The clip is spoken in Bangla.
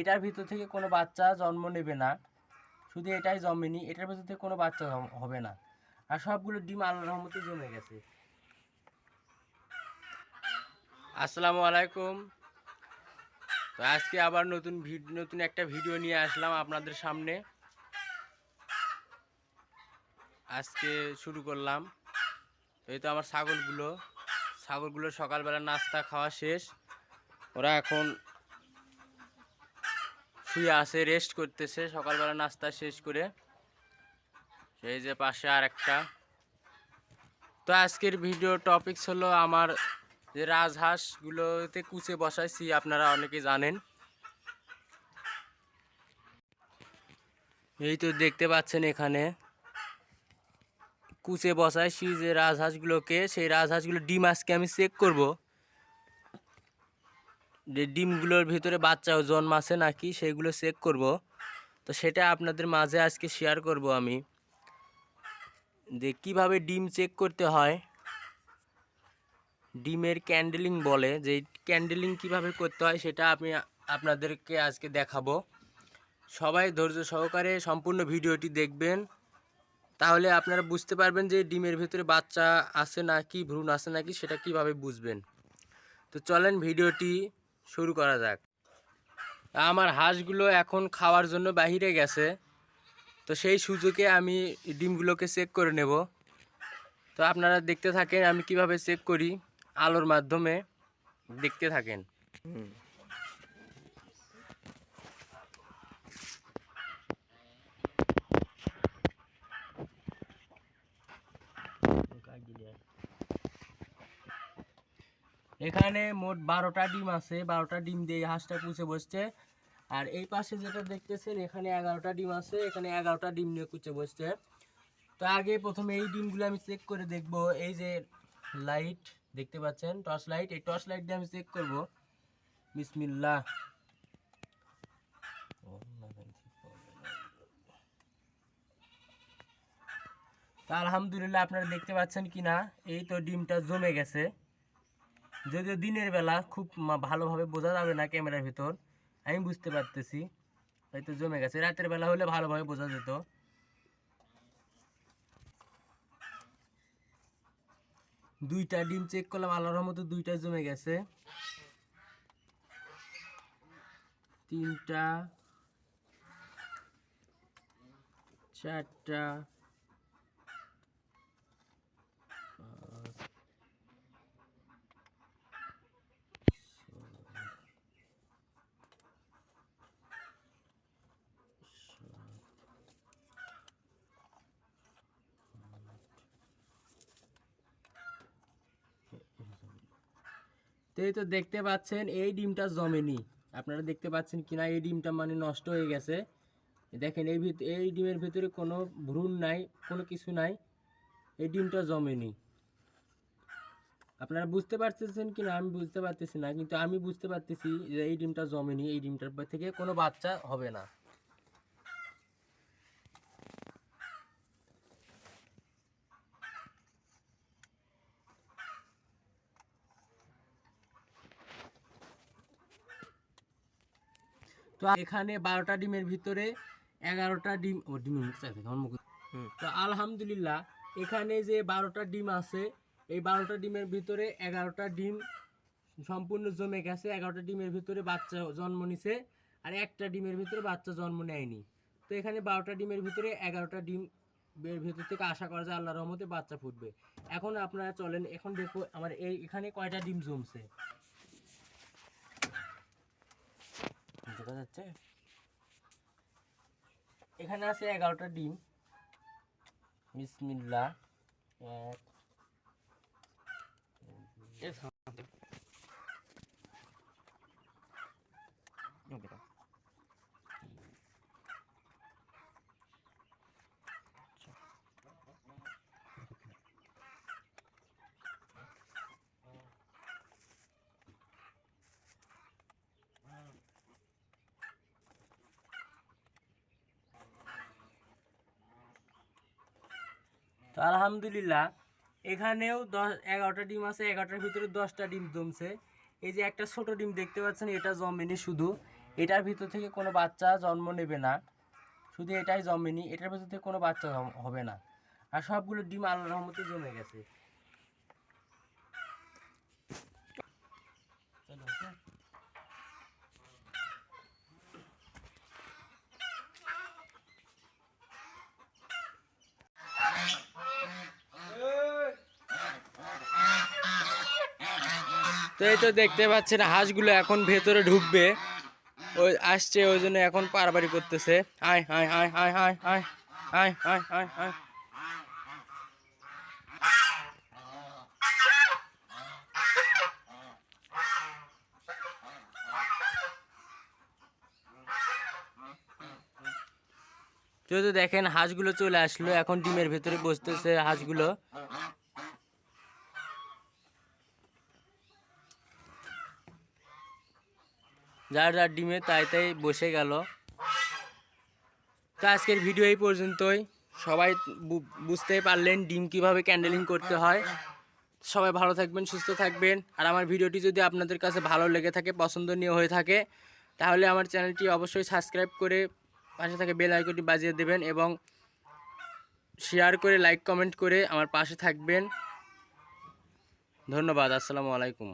এটার ভিতর থেকে কোনো বাচ্চা জন্ম নেবে না। শুধু এটাই জন্মেনি, এটার ভিতর থেকে কোনো বাচ্চা হবে না। আর সবগুলো ডিম আল্লাহ রহমতে জমে গেছে। আসসালামু আলাইকুম। তো আজকে আবার নতুন নতুন একটা ভিডিও নিয়ে আসলাম আপনাদের সামনে। আজকে শুরু করলাম। এই তো আমার ছাগলগুলো। ছাগলগুলো সকালবেলা নাস্তা খাওয়া শেষ। ওরা এখন শুয়ে আছে রেস্ট করতেছে। সকালবেলা নাস্তা শেষ করে এই যে পাশে আর একটা তো আজকের ভিডিও টপিকস হলো আমার যে রাজহাঁসগুলোতে কুচে বসাইছি, আপনারা অনেকে জানেন। এই তো দেখতে পাচ্ছেন এখানে। কুচে বসাইছি যে রাজহাঁসগুলোকে, সেই রাজহাঁসগুলো ডিম আজকে আমি চেক করব। যে ডিমগুলোর ভিতরে বাচ্চা জন্মাছে নাকি সেগুলো চেক করব। তো সেটা আপনাদের মাঝে আজকে শেয়ার করব আমি। যে কীভাবে ডিম চেক করতে হয়। ডিমের ক্যান্ডেলিং বলে, যে ক্যান্ডেলিং কীভাবে করতে হয় সেটা আমি আপনাদেরকে আজকে দেখাবো। সবাই ধৈর্য সহকারে সম্পূর্ণ ভিডিওটি দেখবেন। তাহলে আপনারা বুঝতে পারবেন যে ডিমের ভিতরে বাচ্চা আছে নাকি ভ্রূণ আছে নাকি সেটা কীভাবে বুঝবেন। তো চলেন ভিডিওটি শুরু করা যাক। আমার হাঁসগুলো এখন খাওয়ার জন্য বাহিরে গেছে। তো সেই সুযোগে আমি ডিমগুলোকে চেক করে নেব। তো আপনারা দেখতে থাকেন, আমি কীভাবে চেক করি? আলোর মাধ্যমে দেখতে থাকেন। এখানে মোট বারোটা ডিম আছে, বারোটা ডিম দিয়ে হাঁসটা কুচে বসছে। আর এই পাশে যেটা দেখতেছেন, এখানে এগারোটা ডিম আছে, এখানে এগারোটা ডিম নিয়ে কুচে বসছে। তো আগে প্রথমে এই ডিমগুলো আমি চেক করে দেখব। এই যে লাইট দেখতে পাচ্ছেন? টর্চ লাইট এই টর্চ লাইট দিয়ে আমি চেক করব। বিসমিল্লাহ। তা আলহামদুলিল্লাহ আপনারা দেখতে পাচ্ছেন কি না এই তো ডিমটা জমে গেছে। যদিও দিনের বেলা খুব ভালোভাবে বোঝা যাবে না ক্যামেরার ভিতর, আমি বুঝতে পারতেছি। হয়তো জমে গেছে। রাতের বেলা হলে ভালোভাবে বোঝা যেত। দুইটা ডিম চেক করলাম, আল্লাহর রহমতে দুইটা জমে গেছে। তিনটা, চারটা তো এই তো দেখতে পাচ্ছেন, এই ডিমটা জমেনি। আপনারা দেখতে পাচ্ছেন কিনা, এই ডিমটা মানে নষ্ট হয়ে গেছে। দেখেন, এই ভিত এই ডিমের ভিতরে কোনো ভ্রূণ নাই, কোনো কিছু নাই। এই ডিমটা জমেনি। আপনারা বুঝতে পারতেছেন কিনা? আমি বুঝতে পারতেছি না, কিন্তু আমি বুঝতে পারতেছি যে এই ডিমটা জমেনি, এই ডিমটার থেকে কোনো বাচ্চা হবে না। তো এখানে বারোটা ডিমের ভিতরে এগারোটা ডিম ও ডিমের মুখ চাইতে আমার মুখ তো আলহামদুলিল্লাহ এখানে যে বারোটা ডিম আছে এই বারোটা ডিমের ভিতরে এগারোটা ডিম সম্পূর্ণ জমে গেছে এগারোটা ডিমের ভিতরে বাচ্চা জন্ম নিছে আর একটা ডিমের ভিতরে বাচ্চা জন্ম নেয়নি। তো এখানে বারোটা ডিমের ভিতরে এগারোটা ডিম এর ভিতর থেকে আশা করা যায় আল্লাহর রহমতে বাচ্চা ফুটবে। এখন আপনারা চলেন এখন দেখো আমার এই এখানে কয়টা ডিম জমছে? দেখা যাচ্ছে। এখানে আছে এগারোটা ডিম। বিসমিল্লা এক। তো আলহামদুলিল্লাহ, এখানেও দশ, এগারোটা ডিম আছে, এগারোটার ভিতরে দশটা ডিম জমছে। এই যে একটা ছোট ডিম দেখতে পাচ্ছেন, এটা জমেনি শুধু। এটার ভিতর থেকে কোনো বাচ্চা জন্ম নেবে না। শুধু এটাই জমেনি, এটার ভিতর থেকে কোনো বাচ্চা হবে না। আর সবগুলো ডিম আল্লাহ রহমতে জমে গেছে। তো এই তো দেখতে পাচ্ছেন, হাঁসগুলো এখন ভেতরে ঢুকবে। ওই আসছে, ওই জন্য এখন পারাবাড়ি করতেছে। আয় আয় আয় আয় আয় আয় আয় আয় আয় আয়। যদি দেখেন, হাঁসগুলো চলে আসলো। এখন ডিমের ভেতরে বসতেছে হাঁসগুলো। যার যার ডিমে তাই তাই বসে গেল। তো আজকের ভিডিও এই পর্যন্তই। সবাই বুঝতেই পারলেন ডিম কীভাবে ক্যান্ডেলিং করতে হয়। সবাই ভালো থাকবেন, সুস্থ থাকবেন। আর আমার ভিডিওটি যদি আপনাদের কাছে ভালো লেগে থাকে, পছন্দনীয় হয়ে থাকে, তাহলে আমার চ্যানেলটি অবশ্যই সাবস্ক্রাইব করে পাশে থাকে বেল আইকনটি বাজিয়ে দেবেন এবং শেয়ার করে, লাইক, কমেন্ট করে আমার পাশে থাকবেন। ধন্যবাদ, আসসালামু আলাইকুম।